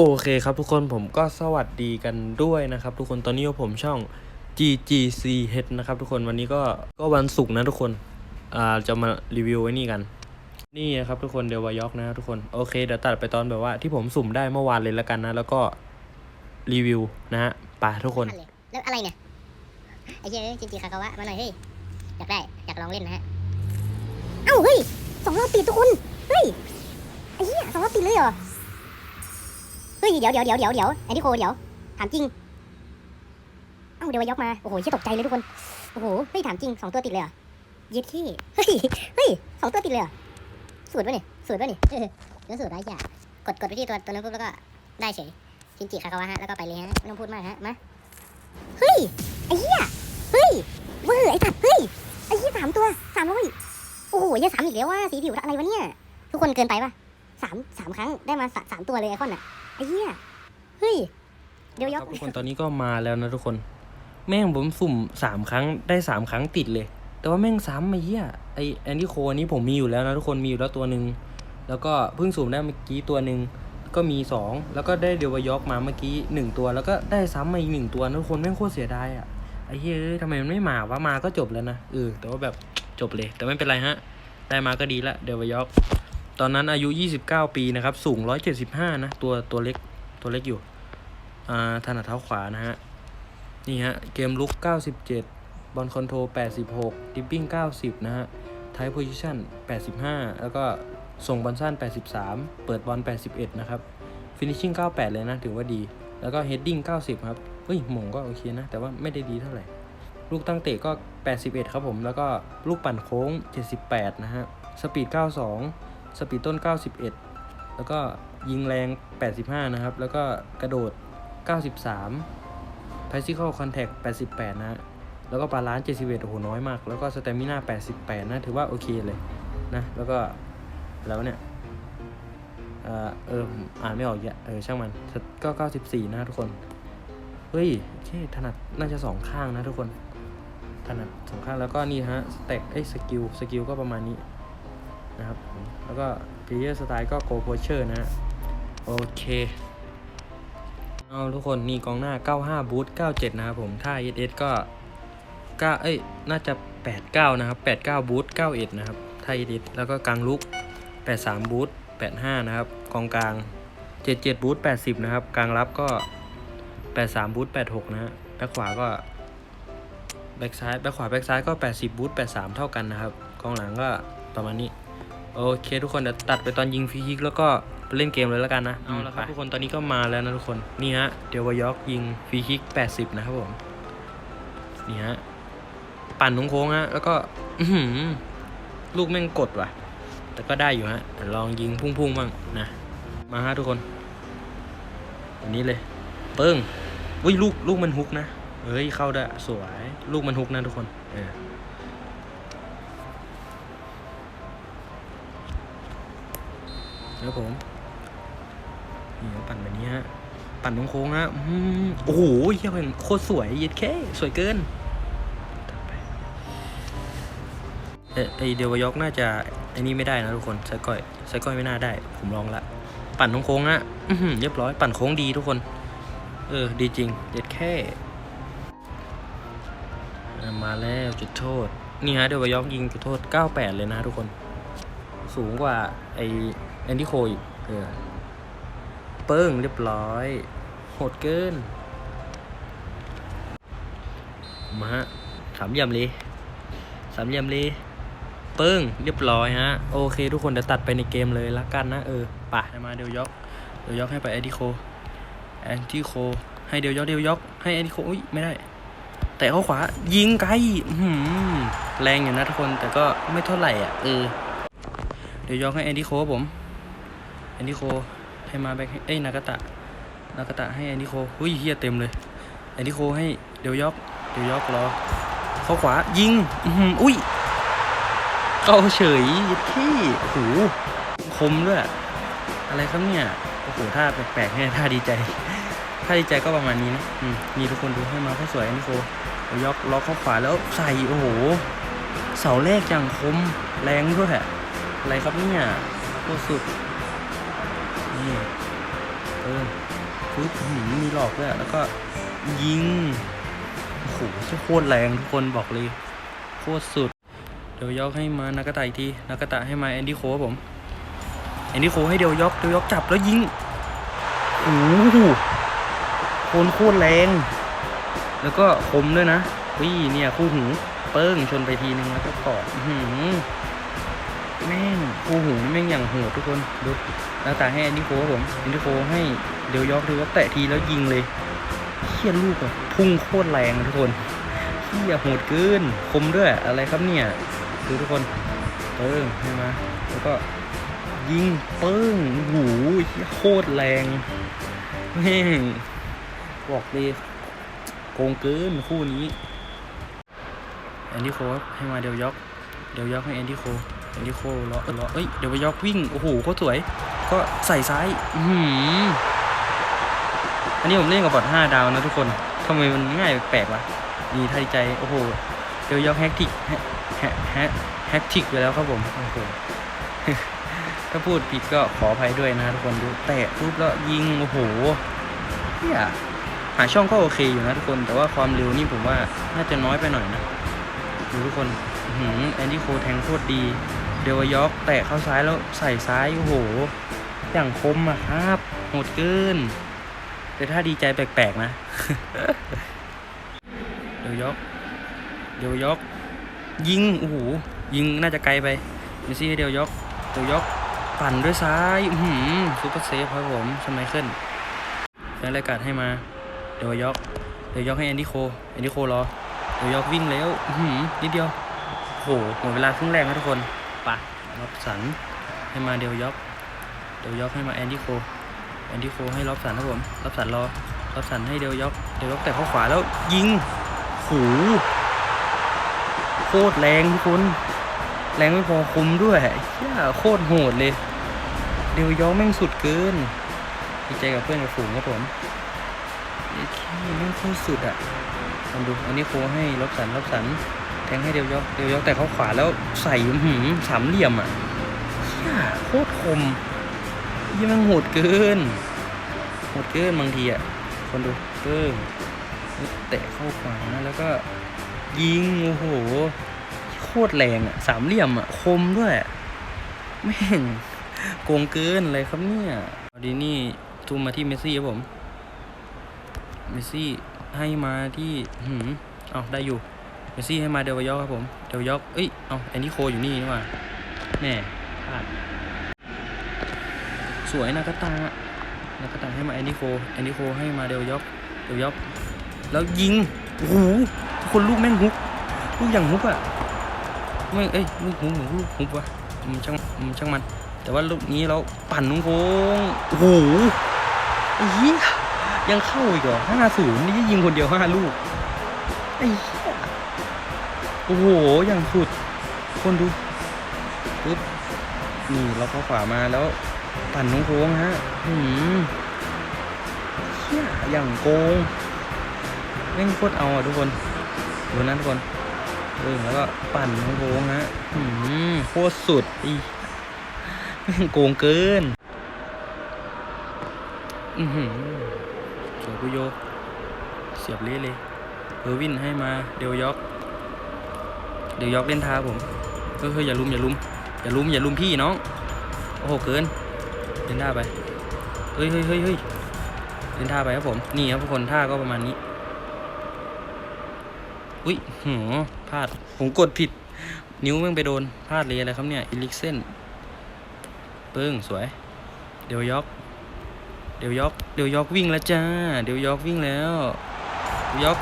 โอเคครับทุกคนผมก็สวัสดีกันด้วยนะครับ ทุกคนตอนนี้ผมช่อง GGC Head นะครับ ทุกคนวันนี้ก็ก็วันศุกร์นะทุกคนอ่าจะมารีวิวไว้นี่กัน นี่นะครับทุกคนเดวายอกนะครับทุกคนโอเคเดี๋ยวตัดไปตอนแบบว่าที่ผมสุ่มได้เมื่อวานเลยแล้วกันนะ แล้วก็รีวิวนะฮะไปทุกคนแล้วอะไรเนี่ยไอ้เหี้ยจริงๆคาคาวะมาหน่อยเฮ้ยอยากได้อยากลองเล่นนะฮะเอ้าเฮ้ยสองรอบติดทุกคนเฮ้ยไอ้เหี้ยสองรอบติดเลยเหรอ เฮ้ยเดี๋ยวเดี๋ยวเดี๋ยวเดี๋ยวเดี๋ยวไอ้ที่โคเดี๋ยวถามจริงเอ้าเดี๋ยวยกมาโอ้โหเชี่ตกใจเลยทุกคนโอ้โหเฮ้ยถามจริงสองตัวติดเลยเหรอย็ดขี้เฮ้ยเฮ้ยสองตัวติดเลยเหรอสูตรป่ะเนี่ยสูตรป่ะเนี่ยเออแล้วสูตรไรอย่ากดกดไปที่ตัวตัวนั้นปุ๊บแล้วก็ได้เฉยจินจิคาคาวะฮะแล้วก็ไปเลยฮะไม่ต้องพูดมากฮะมาเฮ้ยไอ้เหี้ยเฮ้ยเวอร์ไอ้ตัดเฮ้ยไอ้เหี้ยสามตัวสามร้อยโอ้โหเหี้ยสามอีกแล้วว่าสีผิวอะไรวะเนี่ยทุกคนเกินไปปะสามสามครั้งได้มาสามตัวเลยไอคอนอะ ไอ้เหี้ยเฮ้ย เดี๋ยวยคกรับทุกคนตอนนี้ก็มาแล้วนะทุกคน แม่งผมสุ่มสามครั้งได้สามครั้งติดเลย แต่ว่าแม่งซ้ำไอ้เหี้ยไอแอนดี้โคอันนี้ผมมีอยู่แล้วนะทุกคนมีอยู่แล้วตัวหนึ่งแล้วก็เพิ่งสุ่มได้เมื่อกี้ตัวหนึ่งก็มีสองแล้วก็ได้เดวายอกมาเมื่อกี้หนึ่งตัว แล้วก็ได้ซ้ำมาอีกหนึ่งตัวนะทุกคนแม่งโคตรเสียดายอะไอ้เหี้ยเอ้ยทำไมมันไม่มาวะมาก็จบแล้วนะเออแต่ว่าแบบจบเลย แต่ไม่เป็นไรฮะ ได้มาก็ดีละเดวายอก ตอนนั้นอายุ 29 ปีนะครับ สูง 175 นะ ตัวตัวเล็กตัวเล็กอยู่อ่าถนัดเท้าขวานะฮะ นี่ฮะ เกมลุก 97 บอลคอนโทรล86 ดิปปิ้ง 90 นะฮะไท p โพซิชัน85 แล้วก็ส่งบอลสั้น 83 เปิดบอล 81 นะครับฟินิชชิ่ง 98 เลยนะ ถือว่าดี แล้วก็เฮดดิ้ง 90 ครับเฮ้ยหม่งก็โอเคนะ แต่ว่าไม่ได้ดีเท่าไหร่ ลูกตั้งเตะก็ 81 ครับผม แล้วก็ลูกปั่นโค้ง 78 นะฮะ สปีด 92 สปีดต้น 91 แล้วก็ยิงแรง 85 นะครับ แล้วก็กระโดด 93 physical contact 88 นะแล้วก็บาลานซ์71 โอ้โห น้อยมาก แล้วก็สเตมิน่า88 นะ ถือว่าโอเคเลยนะ แล้วก็แล้วเนี่ยเอ่อเอออ่านไม่ออกอีกอะเออ ช่างมัน ก็ 94 นะทุกคน เฮ้ยโอเคถนัดน่าจะสองข้างนะทุกคนถนัดสองข้างแล้วก็นี่ฮะสเต็กไอ้สกิลสกิลก็ประมาณนี้ นะครับผมแล้วก็ player style ก็ go poacher นะฮะโอเคเอาทุกคนนี่กองหน้า 95 บูท97 นะครับผมถ้า SS ก็9เอ้ย น่าจะ 89 นะครับ 89 บูท91 นะครับ ถ้า SS แล้วก็กลางลุก 83 บูท85 นะครับ กองกลาง 77 บูท80 นะครับ กลางรับก็ 83 บูท86 นะฮะแบ็คขวาก็ แบ็คซ้าย แบ็คขวา แบ็คซ้ายก็ 80 บูท83 เท่ากันนะครับ กองหลังก็ประมาณนี้ โอเคทุกคนเดี๋ยวตัดไปตอนยิงฟรีคิกแล้วก็ไปเล่นเกมเลยแล้วกันนะ เอาละครับทุกคนตอนนี้ก็มาแล้วนะทุกคน นี่ฮะ เดี๋ยววายอกยิงฟรีคิก 80 นะครับผม นี่ฮะ ปั่นโค้งๆฮะ แล้วก็อื้อหือลูกแม่งกดว่ะ แต่ก็ได้อยู่ฮะเดี๋ยวลองยิงพุ่งๆบ้างนะ มาฮะทุกคนอันนี้เลย เปิ้งอุ้ยลูกลูกมันฮุกนะเฮ้ยเข้าได้สวย ลูกมันฮุกนะทุกคน เออ ครับผมนี่ปั่นแบบนี้ฮะ ปั่นตรงโค้งฮะโอ้โหเฮียเป็นโคตรสวยเย็ดแค่สวยเกินเอ่อไอเดวายอกน่าจะไอ้นี่ไม่ได้นะทุกคนไซก้อยไซก้อยไม่น่าได้ ผมลองละ ปั่นโค้งๆฮะอื้อหือเรียบร้อย ปั่นโค้งดีทุกคน เออ ดีจริงเย็ดแค่ มาแล้วจุดโทษ นี่ฮะเดวายอกยิงจุดโทษ 98 เลยนะทุกคน สูงกว่าไอแอนดี้โคอีกเออเปิ้งเรียบร้อย โหดเกิน มาฮะสามเหลี่ยมเลยสามเหลี่ยมเลยเปิ้งเรียบร้อยฮะ โอเค ทุกคนเดี๋ยวตัดไปในเกมเลยละกันนะ เออป่ะมาเดี๋ยวยกเดี๋ยวยกให้ไปแอนดี้โคแอนดี้โคให้เดี๋ยวยกเดี๋ยวยกให้แอนดี้โคอุ้ยไม่ได้แต่เข้าขวายิงไกลแรงอยู่นะทุกคนแต่ก็ไม่เท่าไหร่อะเออ เดี๋ยวยกให้แอนดี้โคผมแอนดี้โคให้มาแบ็คเอ้ยนากาตะนากาตะให้แอนดี้โคหุ้ยเฮียเต็มเลยแอนดี้โคให้เดี๋ยวยกเดี๋ยวยกรอเข้าขวายิงอุ้ยเข้าเฉยยิดที่โอ้โหคมด้วยอะไรครับเนี่ยโอ้โหท่าแปลกๆเนี่ยท่าดีใจท่าดีใจก็ประมาณนี้นะอืมนี่ทุกคนดูให้มาเขาสวยแอนดี้โคยวยกล็อกเข้าขวาแล้วใส่โอ้โหเสาแรกอย่างคมแรงด้วยแฮะ อะไรครับเนี่ยโคตรสุด นี่เอออปึ๊บหือมีหลอกด้วยแล้วก็ยิง โอ้โหโคตรแรงทุกคนบอกเลย โคตรสุด เดี๋ยวยอกให้มานากาตะอีกที นากาตะให้มาแอนดี้โคผมแอนดี้โคให้เดี๋ยวยอกเดี๋ยวยอกจับแล้วยิงโอ้โหโคนโคตรแรง แล้วก็คมด้วยนะวิ่เนี่ยคู่หูเปิ้งชนไปทีนึงแล้วก็กอดอื้อหื แม่งคู่หูแม่งอย่างโหดทุกคนดูหน้าตาให้แอนดี้โคผมแอนดี้โคให้เดี๋ยวยอกดี๋ยวยอกแตะทีแล้วยิงเลยเฮี้ยลูกอะพุ่งโคตรแรงทุกคนเฮี้ยโหดเกินคมด้วยอะไรครับเนี่ยดูทุกคนเปิ้งให้มแล้วก็ยิงเปิ้งหเหี้ยโคตรแรงแม่งบอกเลยโกงเกินคู่นี้แอนดี้โคครับให้มาเดลยอกเดลยอกให้แอนดี้โค อนดี้โคล้อล้อเอ้ยเดลยวไปยอกวิ่ง โอ้โหโคตรสวย ก็ใส่ซ้าย อือหืออันนี้ผมเล่นกับบอท5ดาวนะทุกคนทำไมมันง่ายแปลกวะนี่ท่าดีใจ โอ้โห เดลยวยอกแฮกติกแฮกแฮกแฮกแฮกติกไปแล้วครับผมโอ้โหถ้าพูดผิดก็ขออภัยด้วยนะทุกคนดูแตะปุ๊บแล้วยิง โอ้โหเนี่ยหาช่องก็โอเคอยู่นะทุกคน แต่ว่าความเร็วนี่ผมว่าน่าจะน้อยไปหน่อยนะดูทุกคนอื้อหือแอนดี้โคแทงโคตรดี เดวายอกแตะเข้าซ้ายแล้วใส่ซ้ายโอ้โห อย่างคมอะครับโหดเกินแต่ถ้าดีใจแปลกๆนะเดวยอกเดวยอกยิงโอ้โหยิงน่าจะไกลไปเมสซี่ให้เดวยอกเดวยอกปั่นด้วยซ้ายอื้อหือซูเปอร์เซฟครับผมสมัยขึ้นแฟนรายการให้มาเดี๋ยวยอกเดี๋ยวยอกให้แอนดี้โคแอนดี้โครอเดี๋ยวยอกวิ่งแล้วอื้อหือนิดเดียวโหหมดเวลาครึ่งแรกนะทุกคน ปะรับสันให้มาเดียวยอกเดียวยอกให้มาแอนดี้โคแอนดี้โคให้รับสันครับผมรับสันรอรับสันให้เดียวยอกเดียวยอกแต่เข้าขวาแล้วยิงโหโคตรแรงทุกคนแรงไม่พอคุมด้วยเฮียโคตรโหดเลย เดียวยอกแม่งสุดเกินดีใจกับเพื่อนกับฝูงครับผมไอ้ขี้แม่งโคตรสุดอะลองดูอันนี้โคให้ล็อบสันล็อบสัน แทงให้เดียวยกเดียวยกแต่เขาขวาแล้วใส่หืมสามเหลี่ยมอะเฮียโคตรคมยี่ม่งโหดเกินโหดเกินบางทีอะคนดูเกิ้งเตะเข้าขวาแล้วก็ยิงโอ้โหโคตรแรงอะสามเหลี่ยมอะคมด้วยแม่งโกงเกินอะไรครับเนี่ยดีนี่ทุ่มมาที่เมสซี่ครับผมเมสซี่ให้มาที่หืมเอาได้อยู่ มสซี่ให้มาเดวายอกครับผม เดวายอกเอ้ย เอาแอนดี้โคอยู่นี่นี่ว่าแน่พลาดสวยนากาตานากาตาให้มาแอนดี้โคแอนดี้โคให้มาเดวายอกเดวายอกแล้วยิง โอ้โหคนลูกแม่งฮุก ลูกอย่างฮุกอะไม่เอ้ยลูกฮุกหรือลูกฮุกวะมันช่างมันช่างมัน แต่ว่าลูกนี้เราปั่นโค้งโอ้โหไอ้ยังเข้าอีกเหรอห้าศูนย์นี่ยิงคนเดียวห้าลูกไอ้ โอ้โห อย่างสุด คนดูปึ๊บนี่เราเข้าขวามาแล้วปั่นน้องโค้งฮะอืมเหี้ยอย่างโกงแม่งโคตรเอาอะทุกคนดูนะทุกคนเออแล้วก็ปั่นน้องโค้งฮะอืมโคตรสุดอีแม่งโกงเกิน อือหือสวยกุโย เสียบเละเลยเออร์วินให้มาเดวยอก เดี๋ยวยอกเล่นท้าผมเฮ้ยเฮ้ยอย่าลุมอย่าลุมอย่าลุมอย่าลุมพี่น้องโอ้โหเกินเล่นท่าไปเฮ้ยเฮ้ยเฮ้ยเฮ้ยเล่นท่าไปครับผมนี่ครับทุกคนท่าก็ประมาณนี้อุ้ยหือพลาดผมกดผิด นิ้วแม่งไปโดนพลาดเลยอะไรครับเนี่ยอิลิกเซนเปิ้งสวย เดี๋ยวยอกเดี๋ยวยอกเดี๋ยวยอกวิ่งแล้วจ้า เดี๋ยวยอกวิ่งแล้วยอก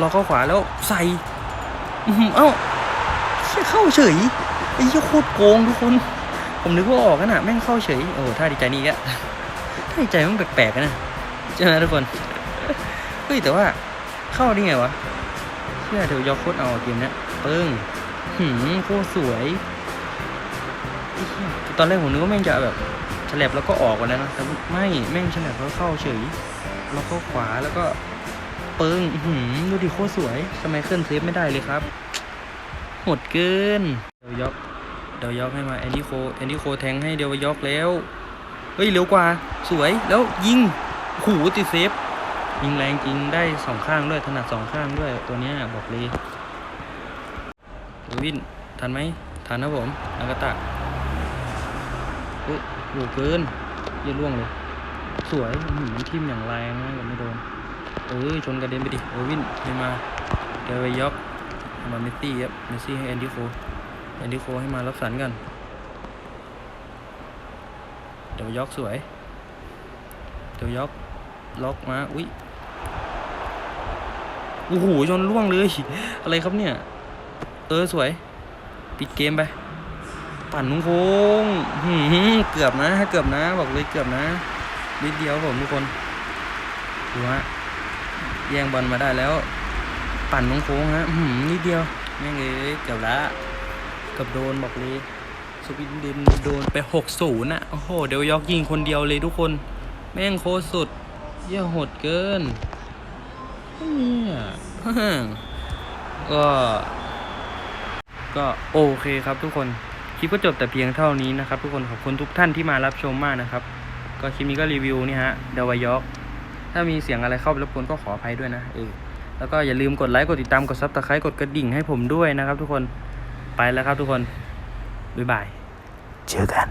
รอเข้าขวาแล้วใส่อื้อหือเอ้า ยเข้าเฉยไอ้เหี้ยโคตรโกงทุกคน ผมนึกว่าออกกันนะแม่งเข้าเฉย โอ้ท่าดีใจนี่แกท่าดีใจมันแปลกๆอะนะใช่ไหมทุกคนเฮ้ยแต่ว่าเข้าได้ไงวะเชื่อเดี๋ยวยอโคตรเอาเกมเนี้ยเปิ้งหืมโคตรสวยตอนแรกผมนึกว่าแม่งจะแบบฉลับแล้วก็ออกวันนั้นนะแต่ไม่แม่งฉลับแล้วเข้าเฉยแล้วก็ขวาแล้วก็เปิงอื้อหืมดูดิโคตรสวยทำไมเคลื่อนเซฟไม่ได้เลยครับ หดเกิน เดยวยอกเดยวยอกให้มาแอนดี้โคแอนดี้โคแทงให้เดี๋ยวยอกแล้ว เฮ้ยเร็วกว่า สวยแล้วยิงหูติดเซฟ ยิงแรงจริงได้สองข้างด้วยถนัดสองข้างด้วยตัวเนี้ยบอกเลยเอวินทันไหมทันนะผมนากาตะเฮ้ยโหเกินยี่ล่วงเลย สวยหืมทิมอย่างแรงนะยังไม่โดนเอ้ยชนกระเด็นไปดิเอวินให้มาเดวยอก มาเมสซี่ครับเมสซี่ให้แอนดี้โคแอนดี้โคให้มารับสันกันเดวายอกสวยเดวายอกล็อกมาอุ้ยโอ้โหชนล่วงเลย อะไรครับเนี่ย เออสวย ปิดเกมไป ปั่นนุ้งโค้งเกือบนะเกือบนะ บอกเลยเกือบนะนิดเดียวผมทุกคนดูฮะแย่งบอลมาได้แล้ว ปั่นน้งโค้งฮะนิดเดียวแม่งเลยเกือบละเกือบโดนบอกเลยสวินเดนโดนไปหกศูนย์อะโอ้โหเดี๋ยวยอกยิงคนเดียวเลยทุกคน แม่งโคตรสุดเยี่ยโหดเกินเนี่ยก็ก็โอเคครับทุกคนคลิปก็จบแต่เพียงเท่านี้นะครับ ทุกคนขอบคุณทุกท่านที่มารับชมมากนะครับ ก็คลิปนี้ก็รีวิวนี่ฮะเดวายอกถ้ามีเสียงอะไรเข้าไปรบกวนก็ขออภัยด้วยนะเออ แล้วก็อย่าลืมกดไลค์กดติดตามกดซับสไครต์กดกระดิ่งให้ผมด้วยนะครับทุกคนไปแล้วครับทุกคนบ๊ายบายเจอกัน